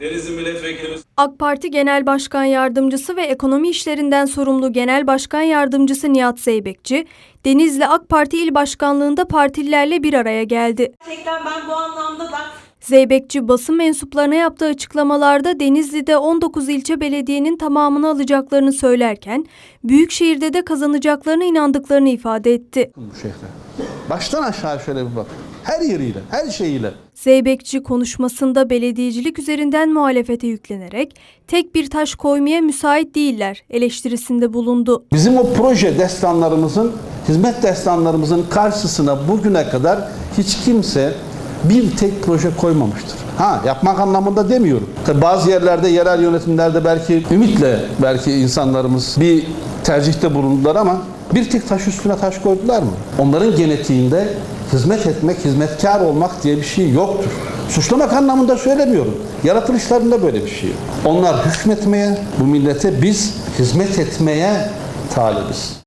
Denizli Milletvekilimiz AK Parti Genel Başkan Yardımcısı ve Ekonomi İşlerinden sorumlu Genel Başkan Yardımcısı Nihat Zeybekçi, Denizli AK Parti İl Başkanlığında partililerle bir araya geldi. Gerçekten ben bu anlamda da Zeybekçi basın mensuplarına yaptığı açıklamalarda Denizli'de 19 ilçe belediyenin tamamını alacaklarını söylerken, Büyükşehir'de de kazanacaklarına inandıklarını ifade etti. bu şehre. Baştan aşağı şöyle bir bak. Her yeriyle, her şeyiyle. Zeybekçi konuşmasında belediyecilik üzerinden muhalefete yüklenerek tek bir taş koymaya müsait değiller eleştirisinde bulundu. Bizim o proje destanlarımızın, hizmet destanlarımızın karşısına bugüne kadar hiç kimse bir tek proje koymamıştır. Ha yapmak anlamında demiyorum. Tabii bazı yerlerde, yerel yönetimlerde belki ümitle belki insanlarımız bir tercihte bulundular ama bir tek taş üstüne taş koydular mı? Onların genetiğinde hizmet etmek, hizmetkar olmak diye bir şey yoktur. Suçlamak anlamında söylemiyorum. Yaratılışlarında böyle bir şey yok. Onlar hükmetmeye, bu millete biz hizmet etmeye talibiz.